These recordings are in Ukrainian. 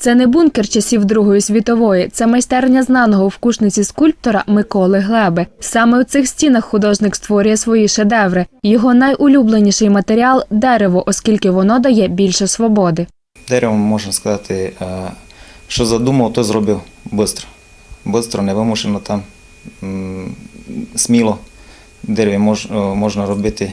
Це не бункер часів Другої світової, це майстерня знаного в кушниці скульптора Миколи Глеби. Саме у цих стінах художник створює свої шедеври. Його найулюбленіший матеріал дерево, оскільки воно дає більше свободи. Деревом можна сказати, е, що задумав, то зробив швидко. Бистро, невимушено там, сміло. Дереві е, можна робити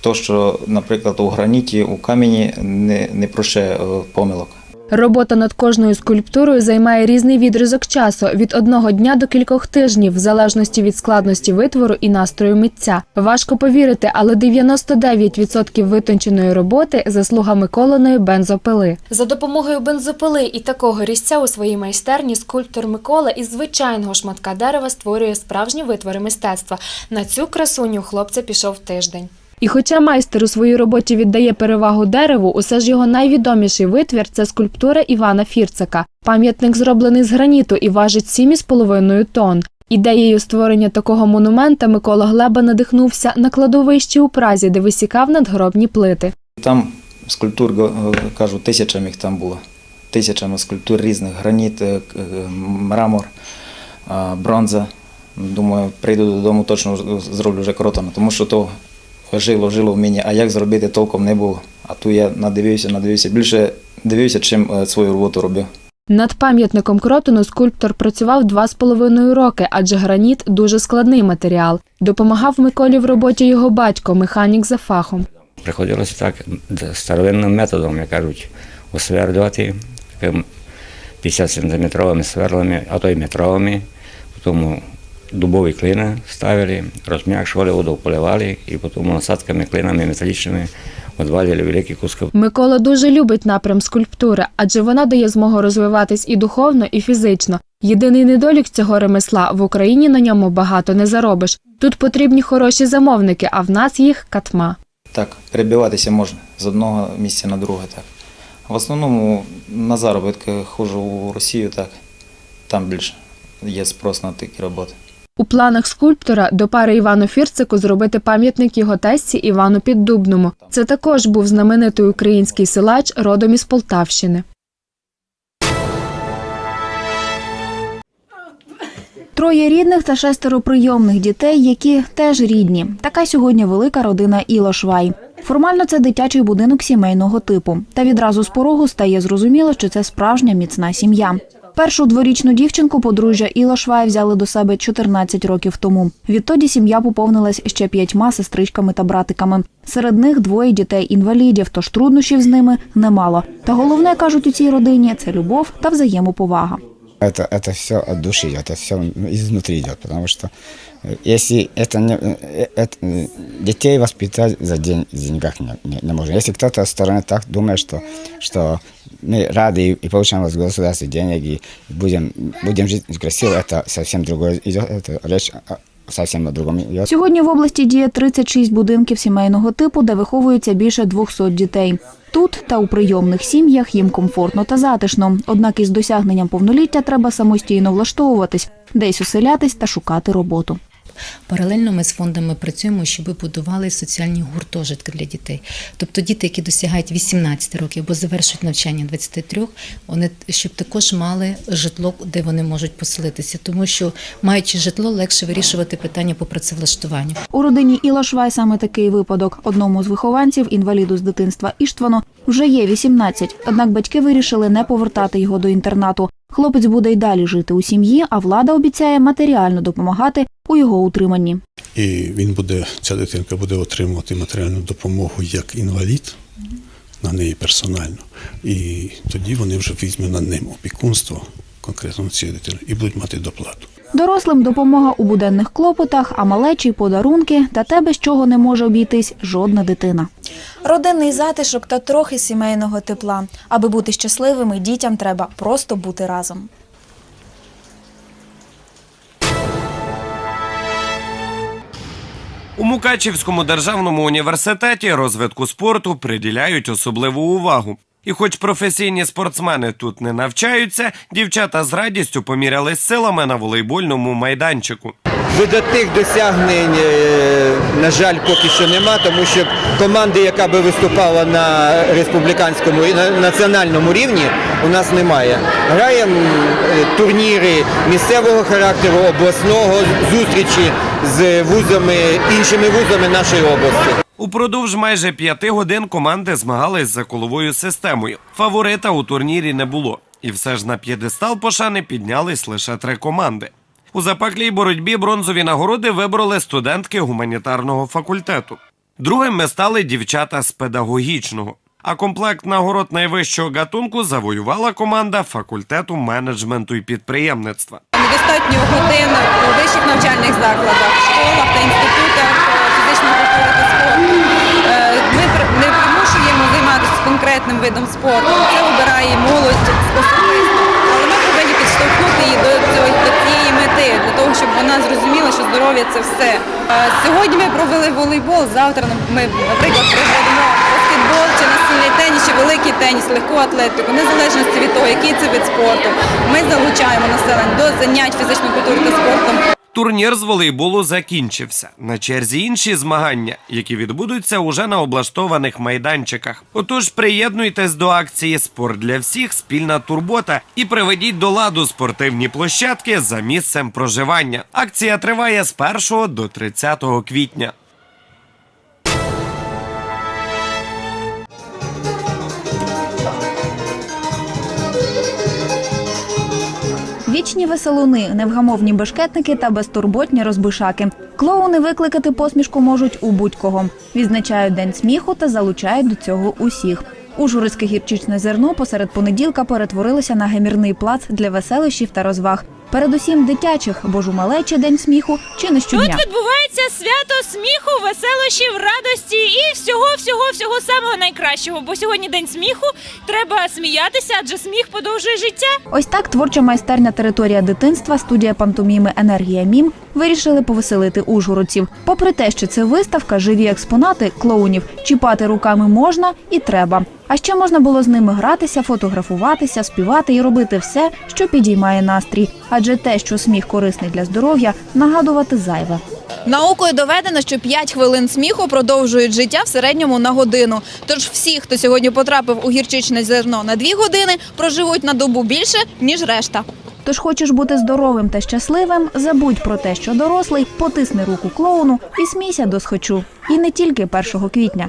то, що, наприклад, у граніті, у камені не, не прощає е, помилок. Робота над кожною скульптурою займає різний відрізок часу від одного дня до кількох тижнів, в залежності від складності витвору і настрою митця. Важко повірити, але 99% витонченої роботи заслуга Миколиної бензопили. За допомогою бензопили і такого різця у своїй майстерні скульптор Микола із звичайного шматка дерева створює справжні витвори мистецтва. На цю красуню хлопця пішов тиждень. І хоча майстер у своїй роботі віддає перевагу дереву, усе ж його найвідоміший витвір це скульптура Івана Фірцика. Пам'ятник зроблений з граніту і важить 7,5 тонн. Ідеєю створення такого монумента Микола Глеба надихнувся на кладовищі у Празі, де висікав надгробні плити. Там скульптур, е, кажу, тисячами їх там було. Тисячами скульптур різних, граніт, е, е, мрамор, бронза. Думаю, прийду додому, точно зроблю вже кротами, тому що то жило, жило в мені, а як зробити толком не було. А тут я надивився, надивився. Більше дивився, чим е, свою роботу робив. Над пам'ятником кротону скульптор працював два з половиною роки, адже граніт дуже складний матеріал. Допомагав Миколі в роботі його батько, механік за фахом. Приходилося так старовинним методом, як кажуть, осверлювати таким 50-сантиметровими сверлами, а то й метровими. Потім дубові клини ставили, розм'якшували, воду поливали і потім насадками, клинами металічними відвалювали великі куски. Микола дуже любить напрям скульптури, адже вона дає змогу розвиватись і духовно, і фізично. Єдиний недолік цього ремесла в Україні на ньому багато не заробиш. Тут потрібні хороші замовники, а в нас їх катма. Так, перебиватися можна з одного місця на друге. Так. В основному на заробітки ходжу у Росію, так. Там більше є спрос на такі роботи. У планах скульптора до пари Івану Фірцику зробити пам'ятник його тесті Івану Піддубному. Це також був знаменитий український силач родом із Полтавщини. Троє рідних та шестеро прийомних дітей, які теж рідні. Така сьогодні велика родина Ілошвай. Формально це дитячий будинок сімейного типу. Та відразу з порогу стає зрозуміло, що це справжня міцна сім'я. Першу дворічну дівчинку подружжя Ілошвай взяли до себе 14 років тому. Відтоді сім'я поповнилась ще п'ятьма сестричками та братиками. Серед них двоє дітей-інвалідів, тож труднощів з ними немало. Та головне кажуть у цій родині це любов та взаємоповага. Это, это все от души, это все изнутри идет, потому что э, если это не, э, это, э, детей воспитать за день в деньгах не, не, не можно. Если кто-то со стороны так думает, что, что мы рады и, и получаем от государства денег и будем, будем жить красиво, это совсем другое идет, это речь о- совсем о другом идет. Сьогодні в області діє 36 будинків сімейного типу, де виховується більше 200 дітей. Тут та у прийомних сім'ях їм комфортно та затишно. Однак із досягненням повноліття треба самостійно влаштовуватись, десь оселятись та шукати роботу. Паралельно ми з фондами працюємо, щоб будували соціальні гуртожитки для дітей. Тобто діти, які досягають 18 років або завершують навчання 23, вони щоб також мали житло, де вони можуть поселитися, тому що маючи житло, легше вирішувати питання по працевлаштуванню. У родині Ілашвай саме такий випадок. Одному з вихованців, інваліду з дитинства Іштвану, вже є 18. Однак батьки вирішили не повертати його до інтернату. Хлопець буде й далі жити у сім'ї, а влада обіцяє матеріально допомагати у його утриманні. І він буде, ця дитинка буде отримувати матеріальну допомогу як інвалід на неї персонально. І тоді вони вже візьмуть над ним опікунство конкретно на цієї дитини і будуть мати доплату. Дорослим допомога у буденних клопотах, а малечі подарунки та те, без чого не може обійтись жодна дитина. Родинний затишок та трохи сімейного тепла. Аби бути щасливими, дітям треба просто бути разом. Мукачівському державному університеті розвитку спорту приділяють особливу увагу. І хоч професійні спортсмени тут не навчаються, дівчата з радістю помірялись силами на волейбольному майданчику. Видатних досягнень, е, на жаль, поки що нема, тому що команди, яка би виступала на республіканському і на національному рівні, у нас немає. Граємо е, турніри місцевого характеру, обласного, зустрічі з вузами, іншими вузами нашої області. Упродовж майже п'яти годин команди змагались за коловою системою. Фаворита у турнірі не було. І все ж на п'єдестал пошани піднялись лише три команди. У запеклій боротьбі бронзові нагороди вибороли студентки гуманітарного факультету. Другими стали дівчата з педагогічного. А комплект нагород найвищого гатунку завоювала команда факультету менеджменту і підприємництва. недостатньо годин у вищих навчальних закладах, школах та інститутах е, фізичної культури спорту. Е, Ми не примушуємо займатися конкретним видом спорту. Це обирає молодь особисто. Але ми повинні підштовхнути її до здоров'я це все. Е, Сьогодні ми провели волейбол. Завтра ми, наприклад, проведемо баскетбол чи настільний теніс, чи великий теніс, легку атлетику, незалежності від того, який це вид спорту. Ми залучаємо населення до занять фізичною культурою та спортом. Турнір з волейболу закінчився. На черзі інші змагання, які відбудуться уже на облаштованих майданчиках. Отож, приєднуйтесь до акції Спорт для всіх спільна турбота і приведіть до ладу спортивні площадки за місцем проживання. Акція триває з 1 до 30 квітня. Вічні веселуни, невгамовні бешкетники та безтурботні розбишаки. Клоуни викликати посмішку можуть у будь-кого. Відзначають день сміху та залучають до цього усіх. Ужгородське гірчичне зерно посеред понеділка перетворилося на гемірний плац для веселищів та розваг. Передусім дитячих, бо ж у малечі день сміху чи не щодня. Тут відбувається свято сміху, веселощів, радості і всього, всього, всього самого найкращого. Бо сьогодні день сміху. Треба сміятися, адже сміх подовжує життя. Ось так творча майстерня територія дитинства, студія пантоміми Енергія Мім вирішили повеселити ужгородців. Попри те, що це виставка, живі експонати клоунів чіпати руками можна і треба. А ще можна було з ними гратися, фотографуватися, співати і робити все, що підіймає настрій. Адже те, що сміх корисний для здоров'я, нагадувати зайве. Наукою доведено, що 5 хвилин сміху продовжують життя в середньому на годину. Тож всі, хто сьогодні потрапив у гірчичне зерно на 2 години, проживуть на добу більше, ніж решта. Тож хочеш бути здоровим та щасливим, забудь про те, що дорослий, потисни руку клоуну і смійся до схочу. І не тільки 1 квітня.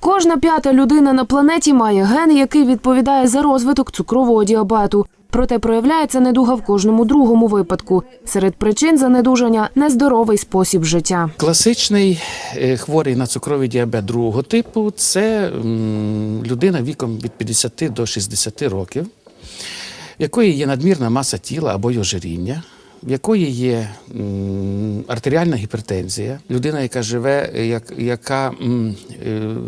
Кожна п'ята людина на планеті має ген, який відповідає за розвиток цукрового діабету. Проте проявляється недуга в кожному другому випадку. Серед причин занедужання нездоровий спосіб життя. Класичний е, хворий на цукровий діабет другого типу це людина віком від 50 до 60 років, в якої є надмірна маса тіла або й ожиріння, в якої є артеріальна гіпертензія, людина, яка живе, як, яка е,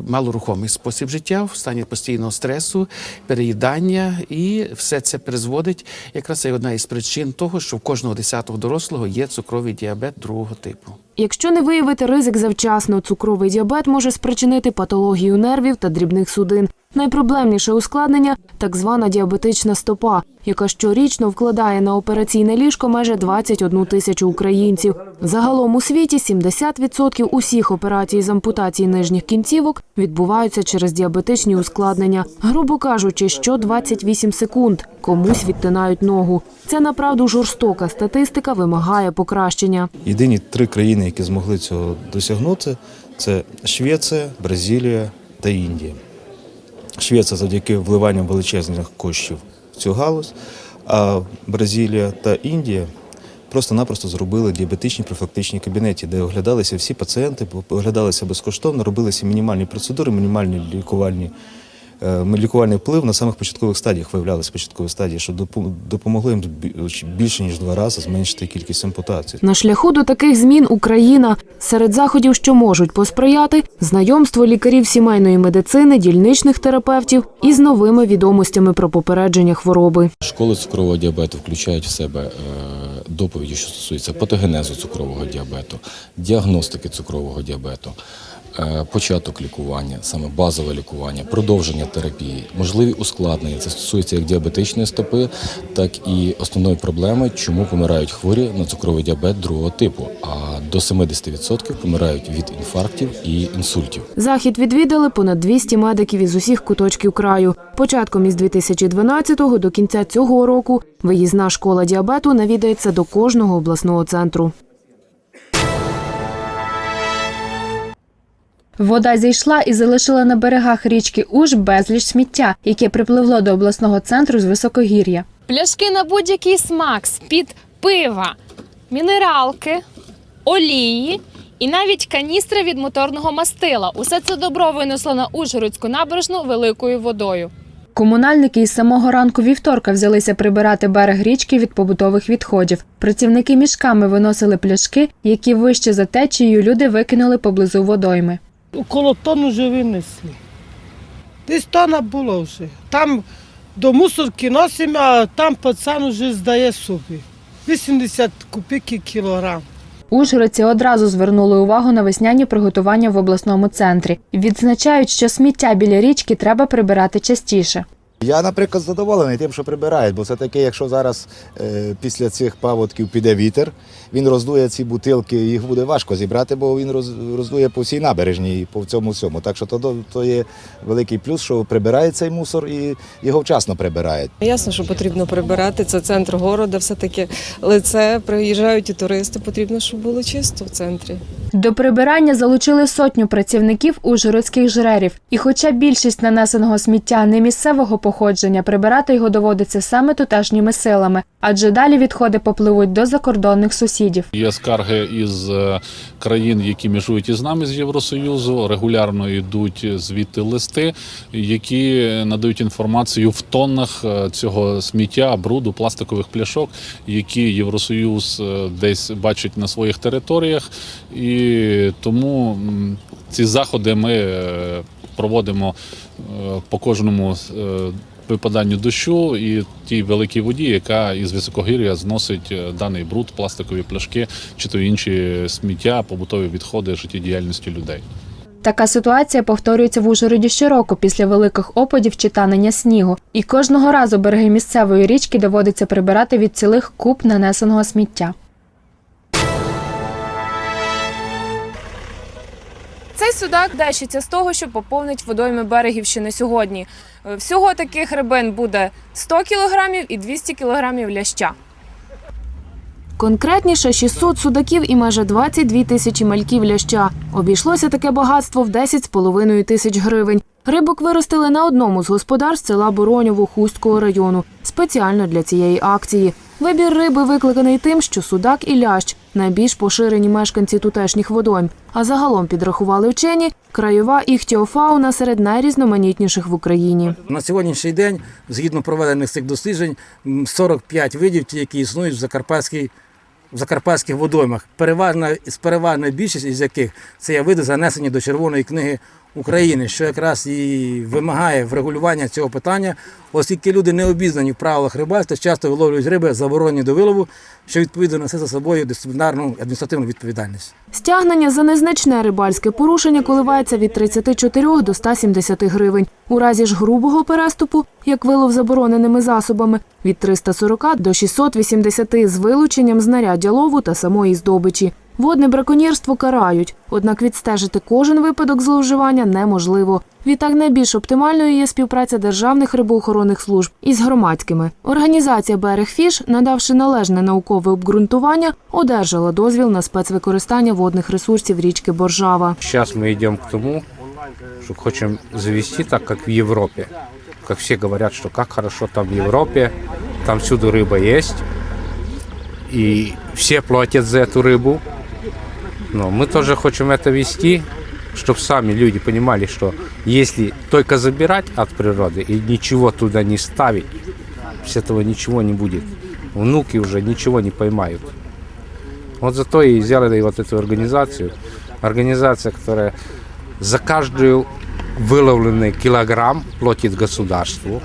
малорухомий спосіб життя в стані постійного стресу, переїдання, і все це призводить якраз це одна із причин того, що в кожного десятого дорослого є цукровий діабет другого типу. Якщо не виявити ризик завчасно, цукровий діабет може спричинити патологію нервів та дрібних судин. Найпроблемніше ускладнення так звана діабетична стопа, яка щорічно вкладає на операційне ліжко майже 21 тисячу українців. Загалом у світі 70% усіх операцій з ампутації нижніх кінцівок відбуваються через діабетичні ускладнення. Грубо кажучи, що 28 секунд комусь відтинають ногу. Це направду жорстока статистика вимагає покращення. Єдині три країни, які змогли цього досягнути, це Швеція, Бразилія та Індія. Швеція завдяки вливанням величезних коштів в цю галузь, а Бразилія та Індія просто-напросто зробили діабетичні профілактичні кабінети, де оглядалися всі пацієнти, оглядалися безкоштовно, робилися мінімальні процедури, мінімальні лікувальні. Е, Лікувальний вплив на самих початкових стадіях виявлялися початкові стадії, що допом- допомогло їм більше ніж два рази зменшити кількість ампутацій. На шляху до таких змін Україна серед заходів, що можуть посприяти, знайомство лікарів сімейної медицини, дільничних терапевтів із новими відомостями про попередження хвороби. Школи цукрового діабету включають в себе е, доповіді, що стосуються патогенезу цукрового діабету, діагностики цукрового діабету, початок лікування, саме базове лікування, продовження терапії, можливі ускладнення. Це стосується як діабетичної стопи, так і основної проблеми, чому помирають хворі на цукровий діабет другого типу. А до 70% помирають від інфарктів і інсультів. Захід відвідали понад 200 медиків із усіх куточків краю. Початком із 2012-го до кінця цього року виїзна школа діабету навідається до кожного обласного центру. Вода зійшла і залишила на берегах річки Уж безліч сміття, яке припливло до обласного центру з високогір'я. Пляшки на будь-який смак з-під пива, мінералки, олії і навіть каністри від моторного мастила. Усе це добро винесло на Ужгородську набережну великою водою. Комунальники із самого ранку вівторка взялися прибирати берег річки від побутових відходів. Працівники мішками виносили пляшки, які вище за течією люди викинули поблизу водойми. Около тонну вже винесли. Десь тона було вже. Там до мусорки носимо, а там пацан вже здає собі. 80 кубиків кілограм. Ужгородці одразу звернули увагу на весняні приготування в обласному центрі. Відзначають, що сміття біля річки треба прибирати частіше. Я, наприклад, задоволений тим, що прибирають, бо все-таки, якщо зараз е, після цих паводків піде вітер, він роздує ці бутилки, їх буде важко зібрати, бо він роз, роздує по всій набережній і по цьому всьому. Так що то, то є великий плюс, що прибирають цей мусор і його вчасно прибирають. Ясно, що потрібно прибирати. Це центр города, все-таки лице, приїжджають і туристи. Потрібно, щоб було чисто в центрі. До прибирання залучили сотню працівників ужгородських жрерів. І хоча більшість нанесеного сміття не місцевого походження, прибирати його доводиться саме тутешніми силами, адже далі відходи попливуть до закордонних сусідів. Є скарги із е, країн, які межують із нами з Євросоюзу. Регулярно йдуть звідти листи, які надають інформацію в тоннах е, цього сміття, бруду, пластикових пляшок, які Євросоюз е, десь бачить на своїх територіях. І тому ці заходи ми е, проводимо е, по кожному е, випаданню дощу і тій великій воді, яка із високогір'я зносить даний бруд, пластикові пляшки чи то інші сміття, побутові відходи життєдіяльності людей. Така ситуація повторюється в Ужгороді щороку після великих опадів чи танення снігу. І кожного разу береги місцевої річки доводиться прибирати від цілих куб нанесеного сміття. Цей судак дещиться з того, що поповнить водойми Берегівщини сьогодні. Е, Всього таких рибин буде 100 кілограмів і 200 кілограмів ляща. Конкретніше 600 судаків і майже 22 тисячі мальків ляща. Обійшлося таке багатство в 10,5 тисяч гривень. Рибок виростили на одному з господарств села Бороньово Хустського району спеціально для цієї акції. Вибір риби викликаний тим, що судак і лящ найбільш поширені мешканці тутешніх водойм. А загалом підрахували вчені краєва іхтіофауна серед найрізноманітніших в Україні. На сьогоднішній день, згідно проведених цих досліджень, м, 45 видів, ті, які існують в Закарпатській в закарпатських водоймах, переважна з переважною більшість із яких це є види занесені до Червоної книги України, що якраз і вимагає врегулювання цього питання, оскільки люди не обізнані в правилах рибальства, часто виловлюють риби заборонені до вилову, що відповідно несе за собою дисциплінарну адміністративну відповідальність. Стягнення за незначне рибальське порушення коливається від 34 до 170 гривень. У разі ж грубого переступу, як вилов забороненими засобами, від 340 до 680 з вилученням знаряддя лову та самої здобичі. Водне браконьєрство карають, однак відстежити кожен випадок зловживання неможливо. Відтак найбільш оптимальною є співпраця державних рибоохоронних служб із громадськими. Організація «Берегфіш», надавши належне наукове обґрунтування, одержала дозвіл на спецвикористання водних ресурсів річки Боржава. Сейчас мы идем к тому, что хотим завести так, как в Европе. Как все говорят, что как хорошо там в Европе, там всюду рыба есть, и все платят за эту рыбу. Но мы тоже хотим это вести, чтобы сами люди понимали, что если только забирать от природы и ничего туда не ставить, с этого ничего не будет. Внуки уже ничего не поймают. Вот зато и сделали вот эту организацию. Организация, которая за каждый выловленный килограмм платит государству.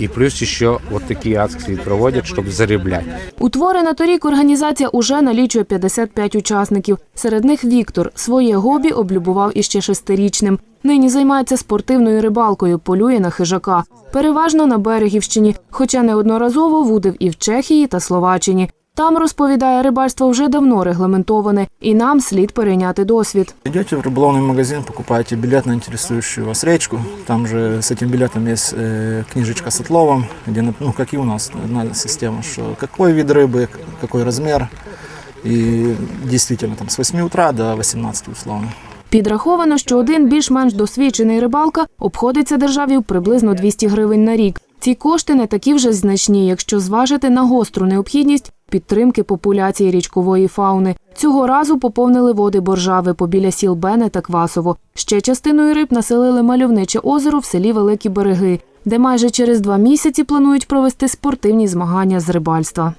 И плюс ще вот такие акції проводять, щоб заробляти. Утворена торік організація уже налічує 55 учасників. Серед них Віктор своє гобі облюбував іще шестирічним. Нині займається спортивною рибалкою, полює на хижака. Переважно на Берегівщині, хоча неодноразово вудив і в Чехії та Словаччині. Там, розповідає, рибальство вже давно регламентоване, і нам слід перейняти досвід. Идете в рыболовный магазин, покупаете билет на интересующую вас речку. Там же с этим билетом есть э, книжечка с отловом, где, нап- ну, как и у нас, одна система, что какой вид рыбы, к- какой размер. И действительно, там с 8 утра до 18 условно. Підраховано, що один більш-менш досвідчений рибалка обходиться державі в приблизно 200 гривень на рік. Ці кошти не такі вже значні, якщо зважити на гостру необхідність підтримки популяції річкової фауни. Цього разу поповнили води боржави побіля сіл Бене та Квасово. Ще частиною риб населили мальовниче озеро в селі Великі Береги, де майже через два місяці планують провести спортивні змагання з рибальства.